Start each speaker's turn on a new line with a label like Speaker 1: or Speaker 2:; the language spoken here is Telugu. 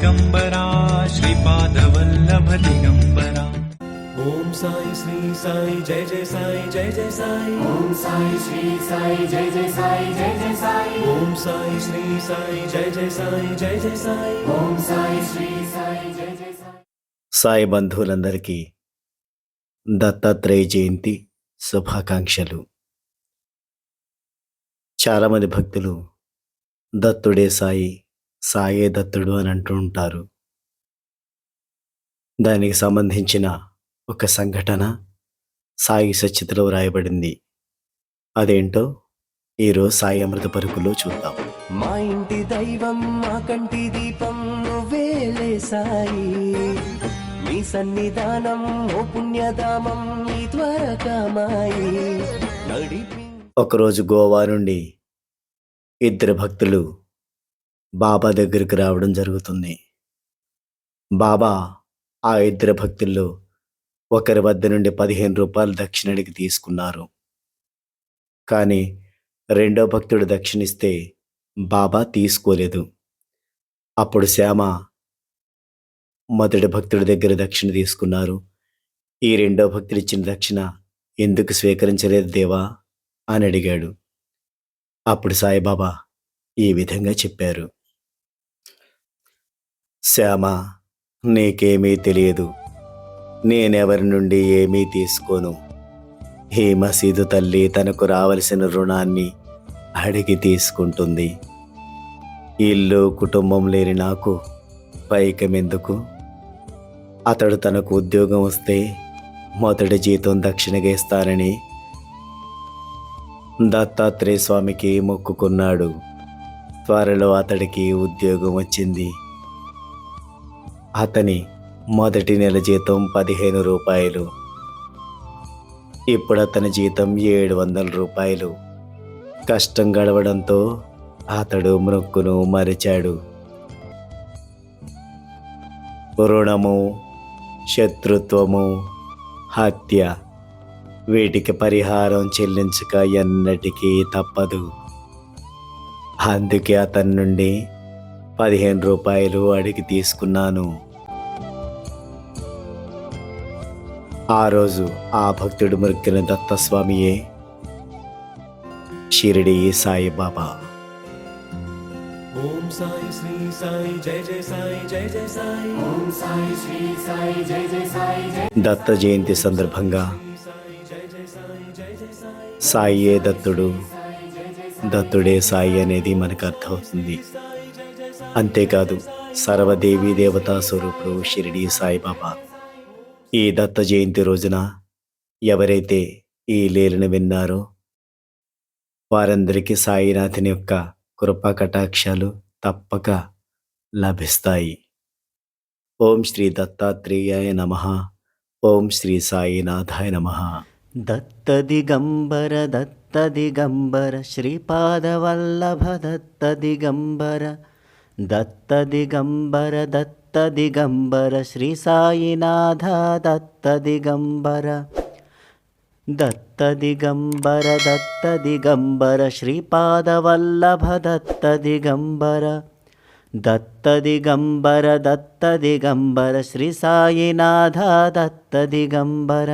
Speaker 1: दिगम्बरा श्रीपादवल्लभ दिगम्बरा
Speaker 2: ॐ साई श्री साई जय जय साई जय जय साई
Speaker 3: ॐ साई श्री साई जय जय साई जय जय साई
Speaker 2: ॐ साई श्री साई जय जय साई जय जय साई
Speaker 3: ॐ साई श्री साई जय जय साई
Speaker 4: సాయి బంధువులందరికీ దత్తాత్రేయ జయంతి శుభాకాంక్షలు చాలామంది భక్తులు దత్తుడే సాయి సాయే దత్తుడు అని అంటూ ఉంటారు. దానికి సంబంధించిన ఒక సంఘటన సాయి సచితలో వ్రాయబడింది. అదేంటో ఈరోజు సాయి అమృత పరుకులో చూద్దాం.
Speaker 5: మా ఇంటి దైవం మా కంటి దీపం నువ్వేలే సాయి. మీ సన్నిధానం ఓ పుణ్యధామం ఈ త్వరకమాయి నడిపి
Speaker 4: ఒకరోజు గోవా నుండి ఇద్దరు భక్తులు బాబా దగ్గరికి రావడం జరుగుతుంది. బాబా ఆ ఇద్దరు భక్తుల్లో ఒకరి వద్ద నుండి పదిహేను రూపాయలు దక్షిణడికి తీసుకున్నారు. కానీ రెండో భక్తుడు దక్షిణిస్తే బాబా తీసుకోలేదు. అప్పుడు శ్యామ మొదటి భక్తుడి దగ్గర దక్షిణ తీసుకున్నారు. ఈ రెండో భక్తుడు ఇచ్చిన దక్షిణ ఎందుకు స్వీకరించలేదు దేవా అని అడిగాడు. అప్పుడు సాయిబాబా ఈ విధంగా చెప్పారు. శ్యామ నీకేమీ తెలియదు. నేనెవరి నుండి ఏమీ తీసుకోను. ఈ మసీదు తల్లి తనకు రావలసిన రుణాన్ని అడిగి తీసుకుంటుంది. ఇల్లు కుటుంబం లేని నాకు పైకమెందుకు? అతడు తనకు ఉద్యోగం వస్తే మొదటి జీతం దక్షిణగా ఇస్తానని దత్తాత్రేయ స్వామికి మొక్కుకున్నాడు. త్వరలో అతడికి ఉద్యోగం వచ్చింది. అతని మొదటి నెల జీతం పదిహేను రూపాయలు. ఇప్పుడు అతని జీతం ఏడు వందల రూపాయలు. కష్టం గడవడంతో అతడు మృక్కును మరిచాడు. రుణము శత్రుత్వము హత్య వీటికి పరిహారం చెల్లించక ఎన్నటికీ తప్పదు. అందుకే అతని నుండి పదిహేను రూపాయలు అడిగి తీసుకున్నాను. ఆ రోజు ఆ భక్తుడు మురికిన దత్తస్వామియే షిరిడి సాయిబాబా.
Speaker 2: ఓం సాయి శ్రీ సాయి జయ జయ సాయి జయ జయ
Speaker 3: సాయి. ఓం సాయి శ్రీ సాయి జయ జయ సాయి
Speaker 4: దత్త జయంతి సందర్భంగా సాయియే దత్తుడు? దత్తుడే సాయి అనేది మనకు అర్థమవుతుంది. అంతేకాదు సర్వదేవీ దేవతా స్వరూపుడు షిరిడి సాయిబాబా. ఈ దత్త జయంతి రోజున ఎవరైతే ఈ లీలను విన్నారో వారందరికీ సాయినాథుని యొక్క కృపా కటాక్షాలు తప్పక లభిస్తాయి. ఓం శ్రీ దత్తాత్రేయాయ నమ. ఓం శ్రీ సాయినాథాయ నమః.
Speaker 5: దత్త దిగంబర శ్రీపాదవల్లభ దత్త దిగంబర దత్తదిగంబర శ్రీ సాయినాథ దత్తదిగంబర దత్తదిగంబర దత్తదిగంబర శ్రీపాదవల్లభ దత్తదిగంబర దత్తదిగంబర దత్తదిగంబర శ్రీ సాయినాథ దత్తదిగంబర